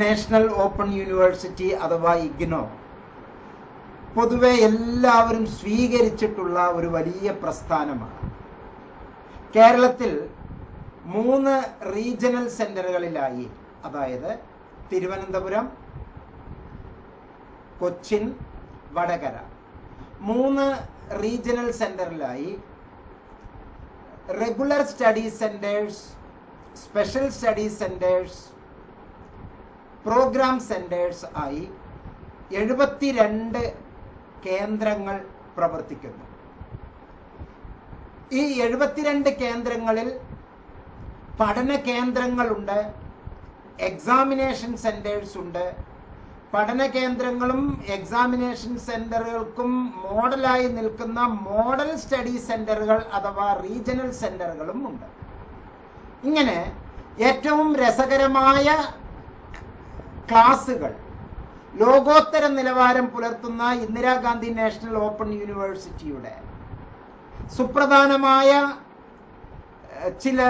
National open university അഥവാ ഇഗ്നോ. പൊതുവെ എല്ലാവരും സ്വീകരിച്ചിട്ടുള്ള ഒരു വലിയ പ്രസ്ഥാനമാണ്. കേരളത്തിൽ മൂന്ന് റീജിയണൽ സെന്ററുകളിലായി. അതായത് തിരുവനന്തപുരം കൊച്ചിൻ വടകര. മൂന്ന് regional സെന്ററിലായി regular study centres special study centres programme centres ആയി എഴുപത്തിരണ്ട് കേന്ദ്രങ്ങൾ പ്രവർത്തിക്കുന്നു. ഈ എഴുപത്തിരണ്ട് കേന്ദ്രങ്ങളിൽ പഠന കേന്ദ്രങ്ങളുണ്ട് എക്സാമിനേഷൻ സെന്റേഴ്സ് ഉണ്ട്. പഠന കേന്ദ്രങ്ങളും എക്സാമിനേഷൻ സെന്ററുകൾക്കും മോഡലായി നിൽക്കുന്ന മോഡൽ സ്റ്റഡി സെന്ററുകൾ അഥവാ റീജിയണൽ സെന്ററുകളും ഉണ്ട്. ഇങ്ങനെ ഏറ്റവും രസകരമായ ക്ലാസുകൾ ലോകോത്തര നിലവാരം പുലർത്തുന്ന ഇന്ദിരാഗാന്ധി നാഷണൽ ഓപ്പൺ യൂണിവേഴ്സിറ്റിയുടെ സുപ്രധാനമായ ചില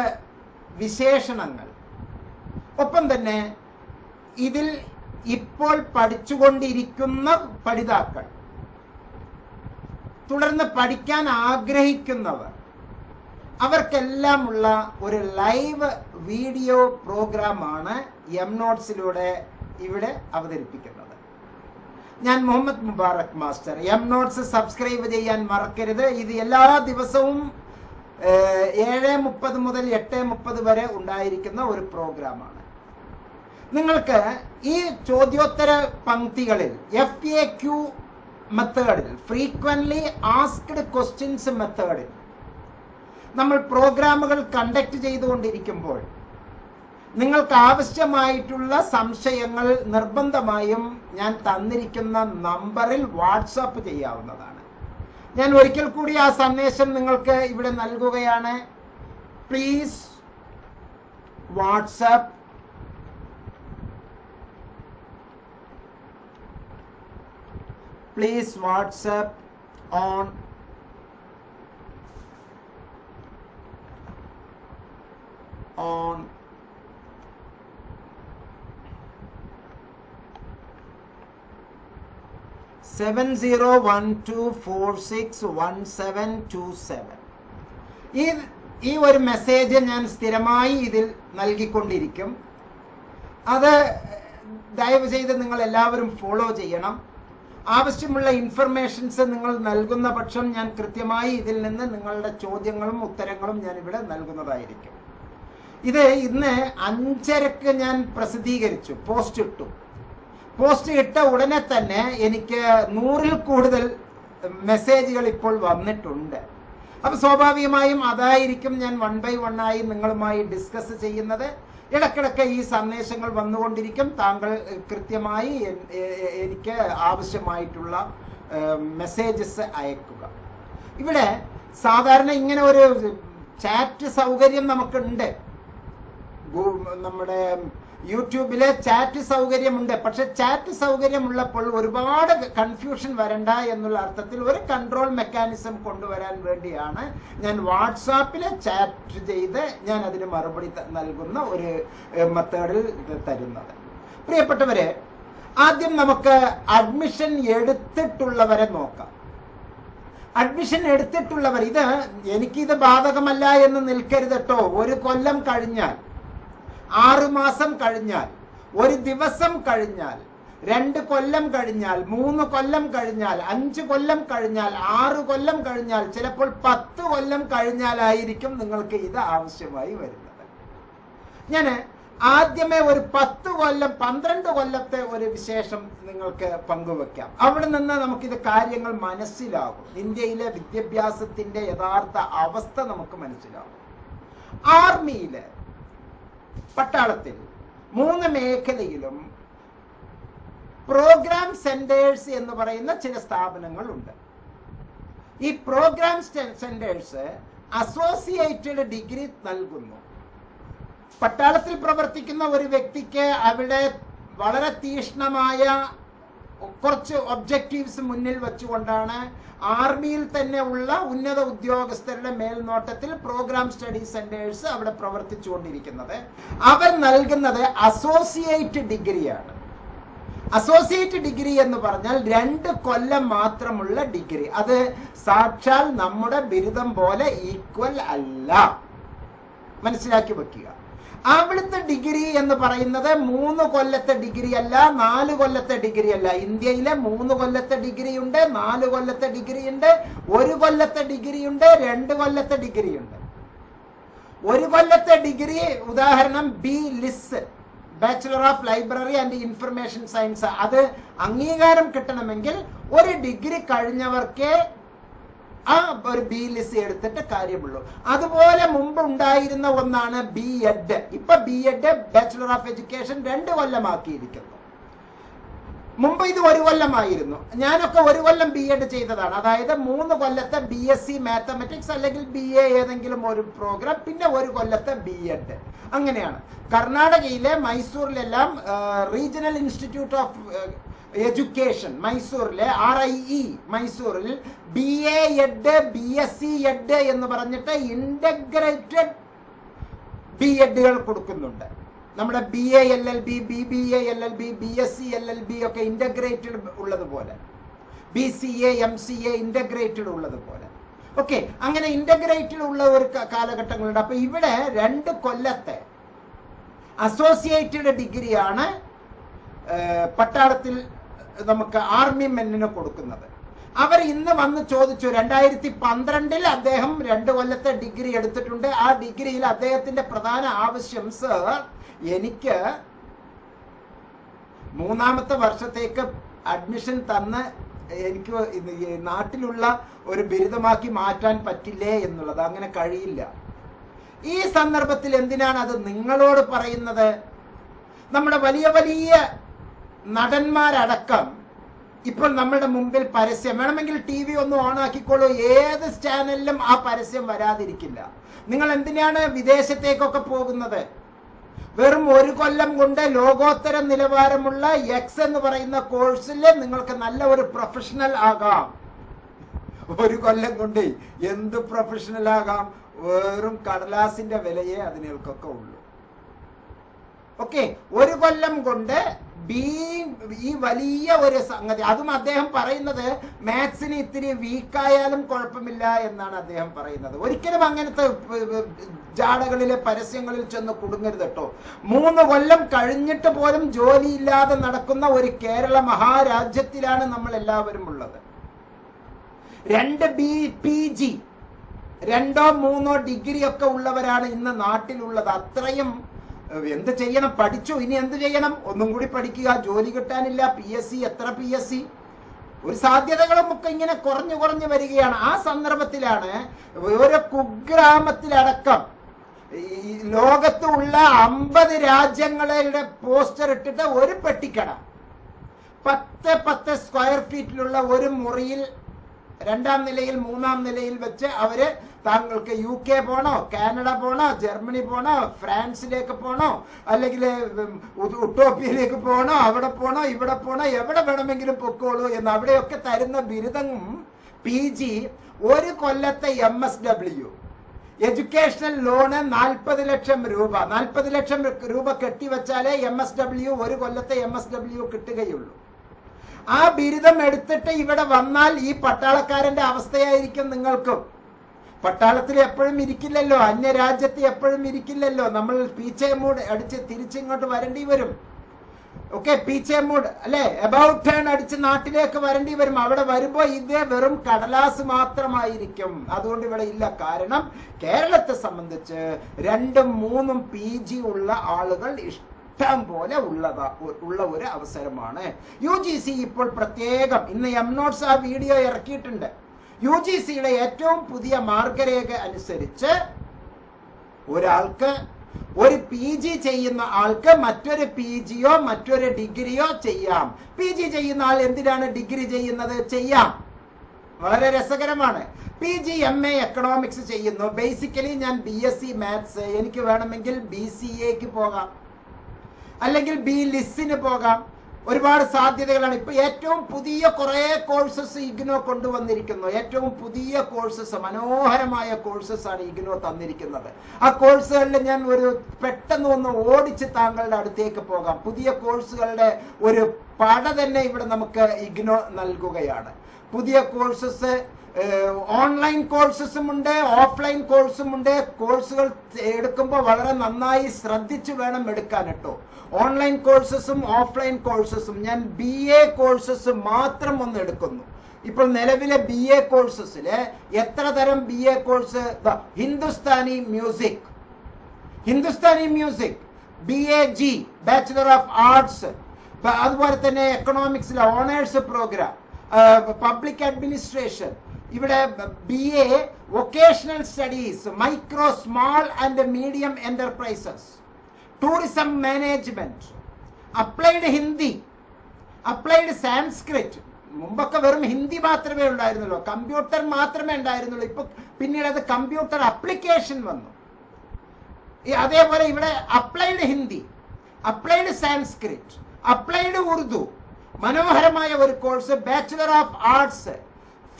വിശേഷണങ്ങൾ. ഒപ്പം തന്നെ ഇതിൽ ഇപ്പോൾ പഠിച്ചുകൊണ്ടിരിക്കുന്ന പഠിതാക്കൾ തുടർന്ന് പഠിക്കാൻ ആഗ്രഹിക്കുന്നവർ അവർക്കെല്ലാമുള്ള ഒരു ലൈവ് വീഡിയോ പ്രോഗ്രാമാണ് എം നോട്ട്സിലൂടെ ഇവിടെ അവതരിപ്പിക്കുന്നത്. ഞാൻ Muhammad Mubarak master. M notes subscribe ചെയ്യാൻ മറക്കരുത്. ഇത് എല്ലാ ദിവസവും ഏഴ് മുപ്പത് മുതൽ എട്ട് മുപ്പത് വരെ ഉണ്ടായിരിക്കുന്ന ഒരു പ്രോഗ്രാമാണ്. നിങ്ങൾക്ക് ഈ ചോദ്യോത്തര പങ്ക്തികളിൽ എഫ് എ ക്യു മെത്തേഡിൽ ഫ്രീക്വൻലി ആസ്ക്ഡ് ക്വസ്റ്റ്യൻസ് മെത്തേഡിൽ നമ്മൾ പ്രോഗ്രാമുകൾ കണ്ടക്ട് ചെയ്തുകൊണ്ടിരിക്കുമ്പോൾ നിങ്ങൾക്ക് ആവശ്യമായിട്ടുള്ള സംശയങ്ങൾ നിർബന്ധമായും ഞാൻ തന്നിരിക്കുന്ന നമ്പറിൽ വാട്സാപ്പ് ചെയ്യാവുന്നതാണ്. ഞാൻ ഒരിക്കൽ കൂടി ആ സന്ദേശം നിങ്ങൾക്ക് ഇവിടെ നൽകുകയാണ്. Please WhatsApp please WhatsApp on on seven zero one two four six one seven two seven ഈ ഈ ഒരു മെസ്സേജ് ഞാൻ സ്ഥിരമായി ഇതിൽ നൽകിക്കൊണ്ടിരിക്കും. അത് ദയവ് ചെയ്ത് നിങ്ങൾ എല്ലാവരും ഫോളോ ചെയ്യണം. ആവശ്യമുള്ള ഇൻഫർമേഷൻസ് നിങ്ങൾ നൽകുന്ന പക്ഷം ഞാൻ കൃത്യമായി ഇതിൽ നിന്ന് നിങ്ങളുടെ ചോദ്യങ്ങളും ഉത്തരങ്ങളും ഞാൻ ഇവിടെ നൽകുന്നതായിരിക്കും. ഇത് ഇന്ന് അഞ്ചരക്ക് ഞാൻ പ്രസിദ്ധീകരിച്ചു പോസ്റ്റ് ഇട്ടു. പോസ്റ്റ് ഇട്ട ഉടനെ തന്നെ എനിക്ക് നൂറിൽ കൂടുതൽ മെസ്സേജുകൾ ഇപ്പോൾ വന്നിട്ടുണ്ട്. അപ്പൊ സ്വാഭാവികമായും അതായിരിക്കും ഞാൻ വൺ ബൈ വൺ ആയി നിങ്ങളുമായി ഡിസ്കസ് ചെയ്യുന്നത്. ഇടക്കിടക്ക് ഈ സന്ദേശങ്ങൾ വന്നുകൊണ്ടിരിക്കും. താങ്കൾ കൃത്യമായി എനിക്ക് ആവശ്യമായിട്ടുള്ള മെസ്സേജസ് അയക്കുക. ഇവിടെ സാധാരണ ഇങ്ങനെ ഒരു ചാറ്റ് സൗകര്യം നമുക്കുണ്ട്. നമ്മുടെ യൂട്യൂബിലെ ചാറ്റ് സൗകര്യമുണ്ട്. പക്ഷെ ചാറ്റ് സൗകര്യമുള്ളപ്പോൾ ഒരുപാട് കൺഫ്യൂഷൻ വരണ്ട എന്നുള്ള അർത്ഥത്തിൽ ഒരു കൺട്രോൾ മെക്കാനിസം കൊണ്ടുവരാൻ വേണ്ടിയാണ് ഞാൻ വാട്സാപ്പിൽ ചാറ്റ് ചെയ്ത് ഞാൻ അതിന് മറുപടി നൽകുന്ന ഒരു മെത്തേഡിൽ തരുന്നത്. പ്രിയപ്പെട്ടവരെ ആദ്യം നമുക്ക് അഡ്മിഷൻ എടുത്തിട്ടുള്ളവരെ നോക്കാം. അഡ്മിഷൻ എടുത്തിട്ടുള്ളവർ ഇത് എനിക്കിത് ബാധകമല്ല എന്ന് നിൽക്കരുത് കേട്ടോ ഒരു കൊല്ലം കഴിഞ്ഞാൽ ആറു മാസം കഴിഞ്ഞാൽ ഒരു ദിവസം കഴിഞ്ഞാൽ രണ്ട് കൊല്ലം കഴിഞ്ഞാൽ മൂന്ന് കൊല്ലം കഴിഞ്ഞാൽ അഞ്ച് കൊല്ലം കഴിഞ്ഞാൽ ആറ് കൊല്ലം കഴിഞ്ഞാൽ ചിലപ്പോൾ പത്ത് കൊല്ലം കഴിഞ്ഞാലായിരിക്കും നിങ്ങൾക്ക് ഇത് ആവശ്യമായി വരുന്നത്. ഞാൻ ആദ്യമേ ഒരു പത്ത് കൊല്ലം പന്ത്രണ്ട് കൊല്ലത്തെ ഒരു വിശേഷം നിങ്ങൾക്ക് പങ്കുവെക്കാം. അവിടെ നിന്ന് നമുക്കിത് കാര്യങ്ങൾ മനസ്സിലാകും. ഇന്ത്യയിലെ വിദ്യാഭ്യാസത്തിന്റെ യഥാർത്ഥ അവസ്ഥ നമുക്ക് മനസ്സിലാകും. ആർമിയിൽ പട്ടാളത്തിൽ. മൂന്ന് മേഖലയിലും പ്രോഗ്രാം സെന്റേഴ്സ് എന്ന് പറയുന്ന ചില സ്ഥാപനങ്ങളുണ്ട്. ഈ പ്രോഗ്രാം സെന്റേഴ്സ് അസോസിയേറ്റഡ് ഡിഗ്രി നൽകുന്നു. പട്ടാളത്തിൽ പ്രവർത്തിക്കുന്ന ഒരു വ്യക്തിക്ക് അവിടെ വളരെ തീഷ്ണമായ കുറച്ച് ഒബ്ജക്റ്റീവ്സ് മുന്നിൽ വെച്ചുകൊണ്ടാണ് ആർമിയിൽ തന്നെ ഉള്ള ഉന്നത ഉദ്യോഗസ്ഥരുടെ മേൽനോട്ടത്തിൽ പ്രോഗ്രാം സ്റ്റഡി സെന്റേഴ്സ് അവിടെ പ്രവർത്തിച്ചുകൊണ്ടിരിക്കുന്നത്. അവർ നൽകുന്നത് അസോസിയേറ്റ് ഡിഗ്രിയാണ് അസോസിയേറ്റ് ഡിഗ്രി എന്ന് പറഞ്ഞാൽ രണ്ട് കൊല്ലം മാത്രമുള്ള ഡിഗ്രി അത് സാക്ഷാൽ നമ്മുടെ ബിരുദം പോലെ ഈക്വൽ അല്ല. മനസ്സിലാക്കി വെക്കുക. അവിടുത്തെ ഡിഗ്രി എന്ന് പറയുന്നത് മൂന്ന് കൊല്ലത്തെ ഡിഗ്രി അല്ല നാല് കൊല്ലത്തെ ഡിഗ്രി അല്ല. ഇന്ത്യയിലെ മൂന്ന് കൊല്ലത്തെ ഡിഗ്രി ഉണ്ട് നാല് കൊല്ലത്തെ ഡിഗ്രി ഉണ്ട് ഒരു കൊല്ലത്തെ ഡിഗ്രി ഉണ്ട് രണ്ട് കൊല്ലത്തെ ഡിഗ്രി ഉണ്ട്. ഒരു കൊല്ലത്തെ ഡിഗ്രി ഉദാഹരണം B LIS bachelor of library and information science അത് അംഗീകാരം കിട്ടണമെങ്കിൽ ഒരു ഡിഗ്രി കഴിഞ്ഞവർക്ക് ആ ഒരു ബി ലിസ് എടുത്തിട്ട് കാര്യമുള്ളൂ. അതുപോലെ മുമ്പ് ഉണ്ടായിരുന്ന ഒന്നാണ് ബി എഡ് ഇപ്പൊ B Ed bachelor of education രണ്ട് കൊല്ലമാക്കിയിരിക്കുന്നു. മുമ്പ് ഇത് ഒരു കൊല്ലമായിരുന്നു. ഞാനൊക്കെ ഒരു കൊല്ലം ബി എഡ് ചെയ്തതാണ്. അതായത് മൂന്ന് കൊല്ലത്തെ ബി എസ് സി മാത്തമെറ്റിക്സ് അല്ലെങ്കിൽ ബി എ ഏതെങ്കിലും ഒരു പ്രോഗ്രാം പിന്നെ ഒരു കൊല്ലത്തെ ബി എഡ് അങ്ങനെയാണ്. കർണാടകയിലെ മൈസൂരിലെല്ലാം റീജിയണൽ ഇൻസ്റ്റിറ്റ്യൂട്ട് ഓഫ് എഡ്യൂക്കേഷൻ മൈസൂരിലെ ആർ ഐ ഇ മൈസൂരിൽ B A Ed B S C Ed എന്ന് പറഞ്ഞിട്ട് ഇന്റഗ്രേറ്റഡ് ബി എഡുകൾ കൊടുക്കുന്നുണ്ട്. നമ്മുടെ B A L L B B B A L L B B S C L L B ഒക്കെ integrated ഉള്ളതുപോലെ. B C A M C A integrated ഉള്ളതുപോലെ. Okay അങ്ങനെ integrated ഉള്ള ഒരു കാലഘട്ടങ്ങളുണ്ട്. അപ്പോൾ ഇവിടെ രണ്ട് കൊല്ലത്തെ അസോസിയേറ്റഡ് ഡിഗ്രിയാണ് പട്ടാളത്തിൽ നമുക്ക് ആർമി മെന്നിന് കൊടുക്കുന്നത്. അവർ ഇന്ന് വന്ന് ചോദിച്ചു രണ്ടായിരത്തി പന്ത്രണ്ടിൽ അദ്ദേഹം രണ്ട് കൊല്ലത്തെ ഡിഗ്രി എടുത്തിട്ടുണ്ട്. ആ ഡിഗ്രിയിൽ അദ്ദേഹത്തിന്റെ പ്രധാന ആവശ്യം സർ എനിക്ക് മൂന്നാമത്തെ വർഷത്തേക്ക് അഡ്മിഷൻ തന്ന് എനിക്ക് നാട്ടിലുള്ള ഒരു ബിരുദമാക്കി മാറ്റാൻ പറ്റില്ലേ എന്നുള്ളത്. അങ്ങനെ കഴിയില്ല. ഈ സന്ദർഭത്തിൽ എന്തിനാണ് അത് നിങ്ങളോട് പറയുന്നത്? നമ്മുടെ വലിയ വലിയ നടന്മാരടക്കം ഇപ്പോൾ നമ്മുടെ മുമ്പിൽ പരസ്യം വേണമെങ്കിൽ ടി വി ഒന്ന് ഓണാക്കിക്കോളൂ. ഏത് ചാനലിലും ആ പരസ്യം വരാതിരിക്കില്ല. നിങ്ങൾ എന്തിനാണ് വിദേശത്തേക്കൊക്കെ പോകുന്നത്? വെറും ഒരു കൊല്ലം കൊണ്ട് ലോകോത്തര നിലവാരമുള്ള എക്സ് എന്ന് പറയുന്ന കോഴ്സിൽ നിങ്ങൾക്ക് നല്ല ഒരു പ്രൊഫഷണൽ ആകാം. ഒരു കൊല്ലം കൊണ്ട് എന്ത് പ്രൊഫഷണൽ ആകാം? വെറും കടലാസിന്റെ വിലയെ അതിനൊക്കെ ഉള്ളൂ. ഓക്കെ ഒരു കൊല്ലം കൊണ്ട് ബി ഈ വലിയ ഒരു സംഗതി അതും അദ്ദേഹം പറയുന്നത് മാത്സിന് ഇത്തിരി വീക്കായാലും കുഴപ്പമില്ല എന്നാണ് അദ്ദേഹം പറയുന്നത്. ഒരിക്കലും അങ്ങനത്തെ ജാടകളിലെ പരസ്യങ്ങളിൽ ചെന്ന് കുടുങ്ങരുത് കേട്ടോ. മൂന്ന് കൊല്ലം കഴിഞ്ഞിട്ട് പോലും ജോലിയില്ലാതെ നടക്കുന്ന ഒരു കേരള മഹാരാജ്യത്തിലാണ് നമ്മൾ എല്ലാവരും ഉള്ളത്. രണ്ട് ബി പി ജി രണ്ടോ മൂന്നോ ഡിഗ്രി ഒക്കെ ഉള്ളവരാണ് ഇന്ന് നാട്ടിലുള്ളത്. അത്രയും എന്ത് ചെയ്യണം? പഠിച്ചു? ഇനി എന്ത് ചെയ്യണം? ഒന്നും കൂടി പഠിക്കുക. ജോലി കിട്ടാനില്ല. പി എസ് സി എത്ര പി എസ് സി ഒരു സാധ്യതകളും ഒക്കെ ഇങ്ങനെ കുറഞ്ഞു കുറഞ്ഞു വരികയാണ്. ആ സന്ദർഭത്തിലാണ് ഓരോ കുഗ്രാമത്തിലടക്കം ഈ ലോകത്തുള്ള അമ്പത് രാജ്യങ്ങളുടെ പോസ്റ്റർ ഇട്ടിട്ട് ഒരു പെട്ടിക്കട. പത്ത് പത്ത് സ്ക്വയർ ഫീറ്റിലുള്ള ഒരു മുറിയിൽ രണ്ടാം നിലയിൽ മൂന്നാം നിലയിൽ വെച്ച് അവർ താങ്കൾക്ക് യു കെ പോണോ കാനഡ പോണോ ജർമ്മനി പോണോ ഫ്രാൻസിലേക്ക് പോണോ അല്ലെങ്കിൽ ഉട്ടോപ്യയിലേക്ക് പോണോ അവിടെ പോണോ ഇവിടെ പോണോ എവിടെ വേണമെങ്കിലും പൊക്കോളൂ എന്ന് അവിടെയൊക്കെ തരുന്ന ബിരുദം പി ജി ഒരു കൊല്ലത്തെ M S W educational loan നാൽപ്പത് ലക്ഷം രൂപ. നാൽപ്പത് ലക്ഷം രൂപ കെട്ടിവെച്ചാലേ എം എസ് ഡബ്ല്യു ഒരു കൊല്ലത്തെ എം എസ് ഡബ്ല്യു കിട്ടുകയുള്ളൂ. ആ ബിരുദം എടുത്തിട്ട് ഇവിടെ വന്നാൽ ഈ പട്ടാളക്കാരന്റെ അവസ്ഥയായിരിക്കും നിങ്ങൾക്കും. പട്ടാളത്തിൽ എപ്പോഴും ഇരിക്കില്ലല്ലോ അന്യരാജ്യത്ത് എപ്പോഴും ഇരിക്കില്ലല്ലോ. നമ്മൾ പീച്ചെ മൂഡ് അടിച്ച് തിരിച്ചിങ്ങോട്ട് വരേണ്ടി വരും. ഓക്കെ പീച്ചെ മൂഡ് അല്ലെ? അബൌട്ട് ടേൺ അടിച്ച് നാട്ടിലേക്ക് വരേണ്ടി വരും. അവിടെ വരുമ്പോ ഇതേ വെറും കടലാസ് മാത്രമായിരിക്കും. അതുകൊണ്ട് ഇവിടെ ഇല്ല. കാരണം കേരളത്തെ സംബന്ധിച്ച് രണ്ടും മൂന്നും പി ഉള്ള ആളുകൾ ഇഷ്ടം പോലെ ഉള്ളതാ ഉള്ള ഒരു അവസരമാണ്. യു ജി സി ഇപ്പോൾ പ്രത്യേകം ഇന്ന് എം നോട്ട്സ് ആ വീഡിയോ ഇറക്കിയിട്ടുണ്ട്. യു ജി സിയുടെ ഏറ്റവും പുതിയ മാർഗരേഖ അനുസരിച്ച് ഒരാൾക്ക് ഒരു പി ജി ചെയ്യുന്ന ആൾക്ക് മറ്റൊരു പി ജിയോ മറ്റൊരു ഡിഗ്രിയോ ചെയ്യാം. പി ജി ചെയ്യുന്ന ആൾ എന്തിനാണ് ഡിഗ്രി ചെയ്യുന്നത്? ചെയ്യാം. വളരെ രസകരമാണ്. P G M A economics ചെയ്യുന്നു. ബേസിക്കലി ഞാൻ ബി എസ് സി മാത്സ് എനിക്ക് വേണമെങ്കിൽ ബി സി എക്ക് പോകാം. അല്ലെങ്കിൽ ബി ലിസ്സിന് പോകാം. ഒരുപാട് സാധ്യതകളാണ്. ഇപ്പൊ ഏറ്റവും പുതിയ കുറെ കോഴ്സസ് ഇഗ്നോ കൊണ്ടുവന്നിരിക്കുന്നു. ഏറ്റവും പുതിയ കോഴ്സസ് മനോഹരമായ കോഴ്സസ് ആണ് ഇഗ്നോ തന്നിരിക്കുന്നത്. ആ കോഴ്സുകളിൽ ഞാൻ ഒരു പെട്ടെന്ന് ഒന്ന് ഓടിച്ച് താങ്കളുടെ അടുത്തേക്ക് പോകാം. പുതിയ കോഴ്സുകളുടെ ഒരു പട തന്നെ ഇവിടെ നമുക്ക് ഇഗ്നോ നൽകുകയാണ്. പുതിയ കോഴ്സസ് ഓൺലൈൻ കോഴ്സസും ഉണ്ട് ഓഫ്ലൈൻ കോഴ്സും ഉണ്ട്. കോഴ്സുകൾ എടുക്കുമ്പോൾ വളരെ നന്നായി ശ്രദ്ധിച്ചു വേണം എടുക്കാൻ കേട്ടോ. ഓൺലൈൻ കോഴ്സസും ഓഫ്ലൈൻ കോഴ്സസും ഞാൻ ബി എ കോഴ്സസ് മാത്രം ഒന്ന് എടുക്കുന്നു. ഇപ്പോൾ നിലവിലെ ബി എ കോഴ്സസിൽ എത്ര തരം B A course Hindustani music Hindustani music B A G bachelor of arts അതുപോലെ തന്നെ എക്കണോമിക്സിലെ ഓണേഴ്സ് പ്രോഗ്രാം പബ്ലിക് അഡ്മിനിസ്ട്രേഷൻ ഇവിടെ B A vocational studies micro small and medium enterprises tourism management applied Hindi applied Sanskrit മുമ്പൊക്കെ വെറും ഹിന്ദി മാത്രമേ ഉണ്ടായിരുന്നുള്ളൂ. Computer മാത്രമേ ഉണ്ടായിരുന്നുള്ളൂ. ഇപ്പൊ പിന്നീട് അത് കമ്പ്യൂട്ടർ അപ്ലിക്കേഷൻ വന്നു. അതേപോലെ ഇവിടെ applied Hindi applied Sanskrit applied Urdu മനോഹരമായ ഒരു course bachelor of arts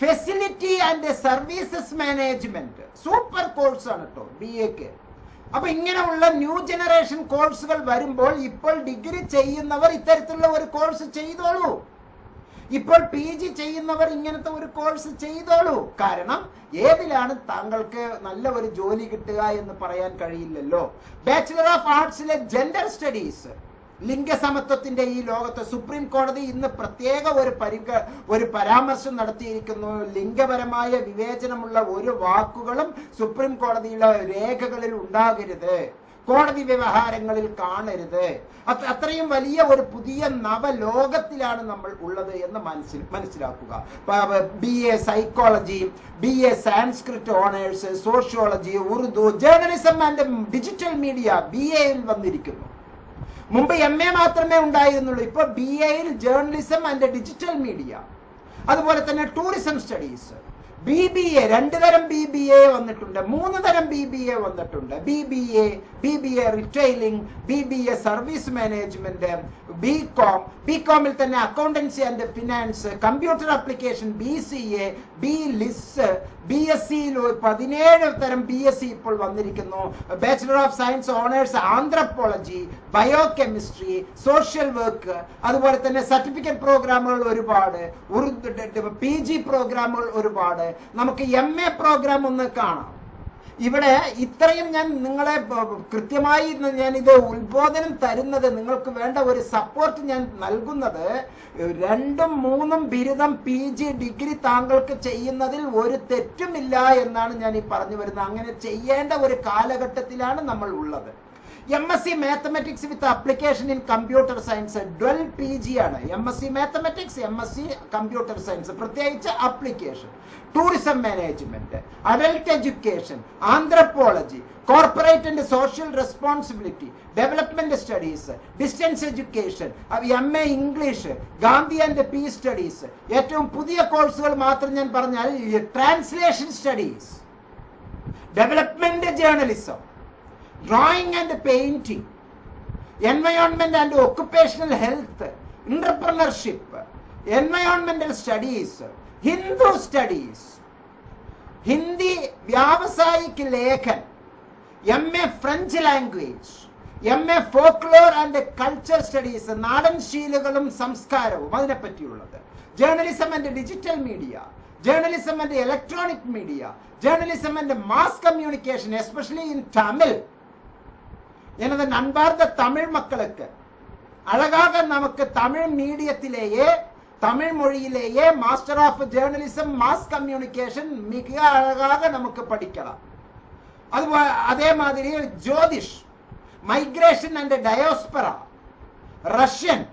facility and services management super course ആണ് കേട്ടോ ബി എക്ക് അപ്പൊ ഇങ്ങനെയുള്ള ന്യൂ ജനറേഷൻ കോഴ്സുകൾ വരുമ്പോൾ ഇപ്പോൾ ഡിഗ്രി ചെയ്യുന്നവർ ഇത്തരത്തിലുള്ള ഒരു കോഴ്സ് ചെയ്തോളൂ. ഇപ്പോൾ പി ജി ചെയ്യുന്നവർ ഇങ്ങനത്തെ ഒരു കോഴ്സ് ചെയ്തോളൂ. കാരണം ഏതിലാണ് താങ്കൾക്ക് നല്ല ഒരു ജോലി കിട്ടുക എന്ന് പറയാൻ കഴിയില്ലല്ലോ. ബാച്ചിലർ ഓഫ് ആർട്സിലെ ജെൻഡർ സ്റ്റഡീസ് ലിംഗസമത്വത്തിന്റെ ഈ ലോകത്ത് സുപ്രീം കോടതി ഇന്ന് പ്രത്യേക ഒരു പരിക ഒരു പരാമർശം നടത്തിയിരിക്കുന്നു. ലിംഗപരമായ വിവേചനമുള്ള ഒരു വാക്കുകളും സുപ്രീം കോടതിയിലെ രേഖകളിൽ ഉണ്ടാകരുത്. കോടതി വ്യവഹാരങ്ങളിൽ കാണരുത്. അത് അത്രയും വലിയ ഒരു പുതിയ നവലോകത്തിലാണ് നമ്മൾ ഉള്ളത് എന്ന് മനസ്സിൽ മനസ്സിലാക്കുക. B A psychology B A Sanskrit honours sociology Urdu journalism and digital media B എയിൽ വന്നിരിക്കുന്നു. മുമ്പ് എം എ മാത്രമേ ഉണ്ടായിരുന്നുള്ളൂ. ഇപ്പൊ ബി എയിൽ ജേർണലിസം ആൻഡ് ഡിജിറ്റൽ മീഡിയ അതുപോലെ തന്നെ tourism studies B B A രണ്ട് തരം ബി ബി എ വന്നിട്ടുണ്ട്. മൂന്ന് തരം ബി ബി എ വന്നിട്ടുണ്ട്. B B A B B A retailing B B A service management B Com B കോമിൽ തന്നെ accountancy and finance computer application B C A B LIS B S സിയിൽ പതിനേഴ് തരം B S C ഇപ്പോൾ വന്നിരിക്കുന്നു. Bachelor of science honours anthropology bio chemistry social work അതുപോലെ തന്നെ certificate പ്രോഗ്രാമുകൾ ഒരുപാട് പി ജി പ്രോഗ്രാമുകൾ ഒരുപാട്. നമുക്ക് എം എ പ്രോഗ്രാം ഒന്ന് കാണാം. ഇവിടെ ഇത്രയും ഞാൻ നിങ്ങളെ കൃത്യമായി ഞാൻ ഇത് ഉത്ബോധനം തരുന്നത് നിങ്ങൾക്ക് വേണ്ട ഒരു സപ്പോർട്ട് ഞാൻ നൽകുന്നത് രണ്ടും മൂന്നും ബിരുദം പി ജി ഡിഗ്രി താങ്കൾക്ക് ചെയ്യുന്നതിൽ ഒരു തെറ്റുമില്ല എന്നാണ് ഞാൻ ഈ പറഞ്ഞു വരുന്നത്. അങ്ങനെ ചെയ്യേണ്ട ഒരു കാലഘട്ടത്തിലാണ് നമ്മൾ ഉള്ളത്. M S C mathematics with application in computer science twelve P G ആണ്. M S C mathematics M S C computer science പ്രത്യേകിച്ച് application tourism management adult education anthropology corporate and social responsibility development studies distance education M A English Gandhi and peace studies ഏറ്റവും പുതിയ കോഴ്സുകൾ മാത്രം ഞാൻ പറഞ്ഞാൽ translation studies development journalism drawing and painting, environment and occupational health, entrepreneurship, environmental studies, Hindu studies, വ്യാവസായിക് ലേഖൻ M A French language M A folklore and culture studies നാടൻ ശീലുകളും സംസ്കാരവും അതിനെപ്പറ്റിയുള്ളത്. Journalism and digital media journalism and electronic media journalism and mass communication especially in Tamil எனது நண்பார்ந்த தமிழ் மக்களுக்கு அழகாக நமக்கு தமிழ் மீடியத்திலேயே தமிழ் மொழியிலேயே master of journalism mass communication மிக அழகாக நமக்கு படிக்கலாம். அது அதே மாதிரி Jyotish migration and diaspora Russian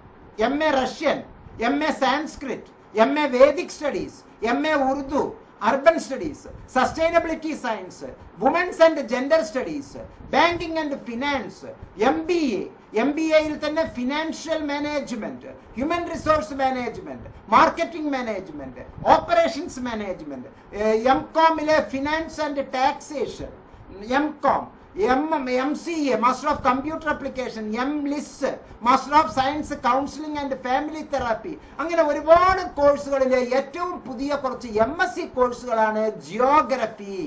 MA Russian MA Sanskrit MA Vedic studies MA Urdu urban studies sustainability science women's and gender studies banking and finance M B A M B എയിൽ തന്നെ financial management human resource management marketing management operations management M കോമിലെ finance and taxation M Com M M C A master of computer application M LIS master of science counselling and family therapy അങ്ങനെ ഒരുപാട് കോഴ്സുകളിലെ ഏറ്റവും പുതിയ കുറച്ച് M S C കോഴ്സുകളാണ് geography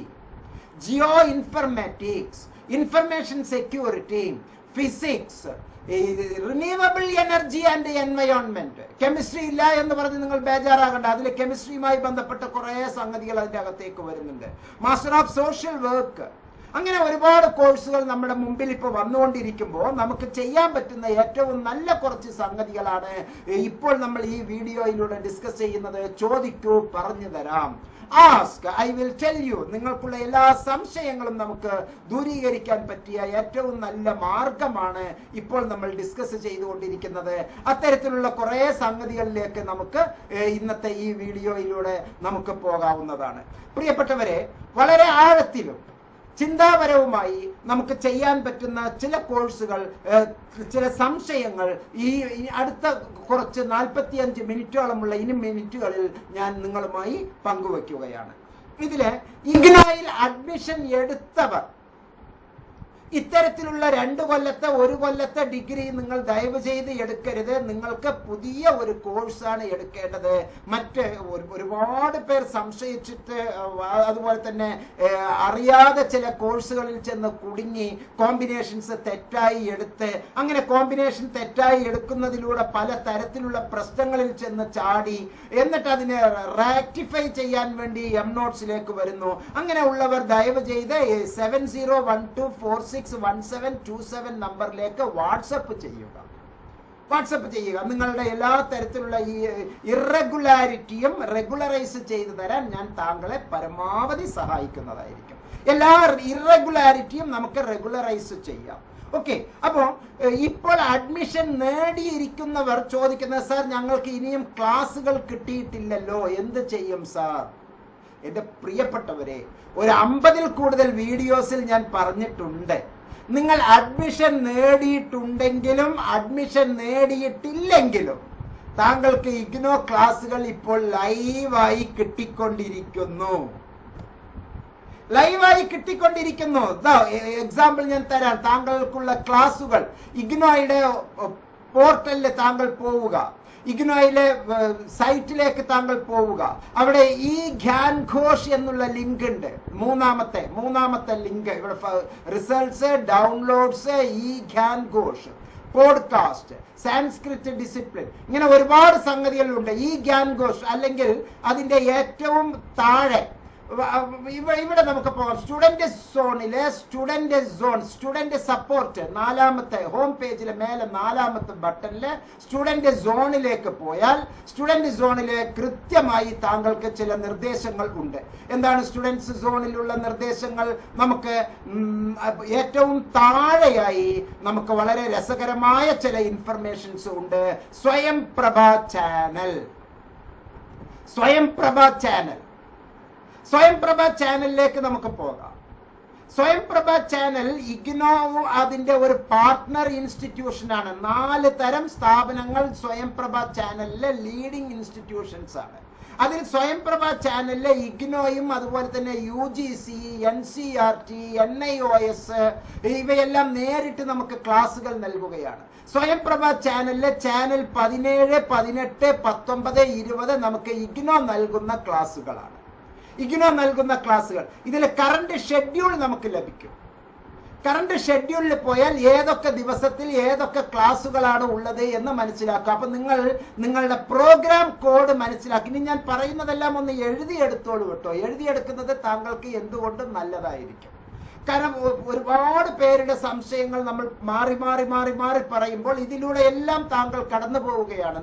geo informatics information security physics renewable energy and environment chemistry ഇല്ല എന്ന് പറഞ്ഞ് നിങ്ങൾ ബേജാറാകണ്ട. അതിൽ കെമിസ്ട്രിയുമായി ബന്ധപ്പെട്ട കുറെ സംഗതികൾ അതിന്റെ അകത്തേക്ക് വരുന്നുണ്ട്. മാസ്റ്റർ ഓഫ് സോഷ്യൽ വർക്ക് അങ്ങനെ ഒരുപാട് കോഴ്സുകൾ നമ്മുടെ മുമ്പിൽ ഇപ്പോൾ വന്നുകൊണ്ടിരിക്കുമ്പോൾ നമുക്ക് ചെയ്യാൻ പറ്റുന്ന ഏറ്റവും നല്ല കുറച്ച് സംഗതികളാണ് ഇപ്പോൾ നമ്മൾ ഈ വീഡിയോയിലൂടെ ഡിസ്കസ് ചെയ്യുന്നത് ചോദിക്കൂ പറഞ്ഞു തരാം. Ask I will tell you നിങ്ങൾക്കുള്ള എല്ലാ സംശയങ്ങളും നമുക്ക് ദൂരീകരിക്കാൻ പറ്റിയ ഏറ്റവും നല്ല മാർഗമാണ് ഇപ്പോൾ നമ്മൾ ഡിസ്കസ് ചെയ്തുകൊണ്ടിരിക്കുന്നത്. അത്തരത്തിലുള്ള കുറെ സംഗതികളിലേക്ക് നമുക്ക് ഇന്നത്തെ ഈ വീഡിയോയിലൂടെ നമുക്ക് പോകാവുന്നതാണ്. പ്രിയപ്പെട്ടവരെ വളരെ ആഴത്തിലും ചിന്താപരവുമായി നമുക്ക് ചെയ്യാൻ പറ്റുന്ന ചില കോഴ്സുകൾ ചില സംശയങ്ങൾ ഈ അടുത്ത കുറച്ച് നാൽപ്പത്തിയഞ്ച് മിനിറ്റോളമുള്ള ഇനി മിനിറ്റുകളിൽ ഞാൻ നിങ്ങളുമായി പങ്കുവയ്ക്കുകയാണ്. ഇതിൽ ഇഗ്നായിൽ അഡ്മിഷൻ എടുത്തവർ ഇത്തരത്തിലുള്ള രണ്ട് കൊല്ലത്തെ ഒരു കൊല്ലത്തെ ഡിഗ്രി നിങ്ങൾ ദയവ് ചെയ്ത് എടുക്കരുത്. നിങ്ങൾക്ക് പുതിയ ഒരു കോഴ്സാണ് എടുക്കേണ്ടത്. മറ്റ് ഒരുപാട് പേർ സംശയിച്ചിട്ട് അതുപോലെ തന്നെ അറിയാതെ ചില കോഴ്സുകളിൽ ചെന്ന് കുടുങ്ങി കോമ്പിനേഷൻസ് തെറ്റായി എടുത്ത് അങ്ങനെ കോമ്പിനേഷൻ തെറ്റായി എടുക്കുന്നതിലൂടെ പല തരത്തിലുള്ള പ്രശ്നങ്ങളിൽ ചെന്ന് ചാടി എന്നിട്ട് അതിനെ റാക്ടിഫൈ ചെയ്യാൻ വേണ്ടി എം നോട്ട്സിലേക്ക് വരുന്നു. അങ്ങനെ ഉള്ളവർ ദയവ് ചെയ്ത് seven zero one two four six one seven two seven നമ്പറിലേക്ക് വാട്സപ്പ് ചെയ്യുക. വാട്സപ്പ് ചെയ്യുക. നിങ്ങളുടെ എല്ലാ തരത്തിലുള്ള ഈ ഇറഗുലാരിറ്റിയും റെഗുലറൈസ് ചെയ്തു തരാൻ ഞാൻ താങ്കളെ പരമാവധി സഹായിക്കുന്നതായിരിക്കും. എല്ലാ ഇറഗുലാരിറ്റിയും നമുക്ക് റെഗുലറൈസ് ചെയ്യാം. ഓക്കെ അപ്പോൾ ഇപ്പോൾ അഡ്മിഷൻ നേടിയിരിക്കുന്നവർ ചോദിക്കുന്നത് സാർ ഞങ്ങൾക്ക് ഇനിയും ക്ലാസ്സുകൾ കിട്ടിയിട്ടില്ലല്ലോ. എന്ത് ചെയ്യും സാർ? എന്റെ പ്രിയപ്പെട്ടവരെ ഒരു അമ്പതിൽ കൂടുതൽ വീഡിയോസിൽ ഞാൻ പറഞ്ഞിട്ടുണ്ട്. നിങ്ങൾ അഡ്മിഷൻ നേടിയിട്ടുണ്ടെങ്കിലും അഡ്മിഷൻ നേടിയിട്ടില്ലെങ്കിലും താങ്കൾക്ക് ഇഗ്നോ ക്ലാസ്സുകൾ ഇപ്പോൾ ലൈവായി കിട്ടിക്കൊണ്ടിരിക്കുന്നു. ലൈവായി കിട്ടിക്കൊണ്ടിരിക്കുന്നു. എക്സാമ്പിൾ ഞാൻ തരാം. താങ്കൾക്കുള്ള ക്ലാസ്സുകൾ ഇഗ്നോയുടെ പോർട്ടലിൽ താങ്കൾ പോവുക. ഇഗ്നോയിലെ സൈറ്റിലേക്ക് താങ്കൾ പോവുക. അവിടെ ഈ ഖ്യാൻ ഘോഷ് എന്നുള്ള ലിങ്ക് ഉണ്ട് മൂന്നാമത്തെ മൂന്നാമത്തെ ലിങ്ക്. ഇവിടെ റിസൾട്ട്സ് ഡൗൺലോഡ്സ് ഈ Khan Ghosh. Podcast Sanskrit discipline. ഇങ്ങനെ ഒരുപാട് സംഗതികളുണ്ട്. ഈ ഗ്യാൻ ഘോഷ് അല്ലെങ്കിൽ അതിന്റെ ഏറ്റവും താഴെ ഇവിടെ നമുക്ക് പോകാം. സ്റ്റുഡന്റ് സോണിലെ സ്റ്റുഡന്റ് സോൺ സ്റ്റുഡന്റ് സപ്പോർട്ട് നാലാമത്തെ ഹോം പേജിലെ മേലെ നാലാമത്തെ ബട്ടണിൽ സ്റ്റുഡന്റ് സോണിലേക്ക് പോയാൽ സ്റ്റുഡന്റ് സോണിലെ കൃത്യമായി താങ്കൾക്ക് ചില നിർദ്ദേശങ്ങൾ ഉണ്ട്. എന്താണ് സ്റ്റുഡൻസ് സോണിലുള്ള നിർദ്ദേശങ്ങൾ? നമുക്ക് ഏറ്റവും താഴെയായി നമുക്ക് വളരെ രസകരമായ ചില ഇൻഫർമേഷൻസ് ഉണ്ട്. സ്വയം പ്രഭ ചാനൽ സ്വയം പ്രഭ ചാനൽ സ്വയംപ്രഭ ചാനലിലേക്ക് നമുക്ക് പോകാം. സ്വയംപ്രഭ ചാനൽ ഇഗ്നോ അതിന്റെ ഒരു പാർട്ട്ണർ ഇൻസ്റ്റിറ്റ്യൂഷൻ ആണ് നാല് തരം സ്ഥാപനങ്ങൾ സ്വയംപ്രഭ ചാനലിലെ ലീഡിംഗ് ഇൻസ്റ്റിറ്റ്യൂഷൻസ് ആണ്. അതിൽ സ്വയംപ്രഭ ചാനലിലെ ഇഗ്നോയും അതുപോലെ തന്നെ U G C N C R T N I O S ഇവയെല്ലാം നേരിട്ട് നമുക്ക് ക്ലാസുകൾ നൽകുകയാണ്. സ്വയംപ്രഭ ചാനലിലെ ചാനൽ പതിനേഴ് പതിനെട്ട് പത്തൊമ്പത് ഇരുപത് നമുക്ക് ഇഗ്നോ നൽകുന്ന ക്ലാസുകളാണ് ഇഗ്നോ നൽകുന്ന ക്ലാസ്സുകൾ. ഇതിൽ കറണ്ട് ഷെഡ്യൂൾ നമുക്ക് ലഭിക്കും. കറണ്ട് ഷെഡ്യൂളിൽ പോയാൽ ഏതൊക്കെ ദിവസത്തിൽ ഏതൊക്കെ ക്ലാസ്സുകളാണ് ഉള്ളത് എന്ന് മനസ്സിലാക്കുക. അപ്പൊ നിങ്ങൾ നിങ്ങളുടെ പ്രോഗ്രാം കോഡ് മനസ്സിലാക്കി. ഇനി ഞാൻ പറയുന്നതെല്ലാം ഒന്ന് എഴുതിയെടുത്തോളൂ കേട്ടോ. എഴുതിയെടുക്കുന്നത് താങ്കൾക്ക് എന്തുകൊണ്ടും നല്ലതായിരിക്കും? കാരണം ഒരുപാട് പേരുടെ സംശയങ്ങൾ നമ്മൾ മാറി മാറി മാറി മാറി പറയുമ്പോൾ ഇതിലൂടെ എല്ലാം താങ്കൾ കടന്നു പോവുകയാണ്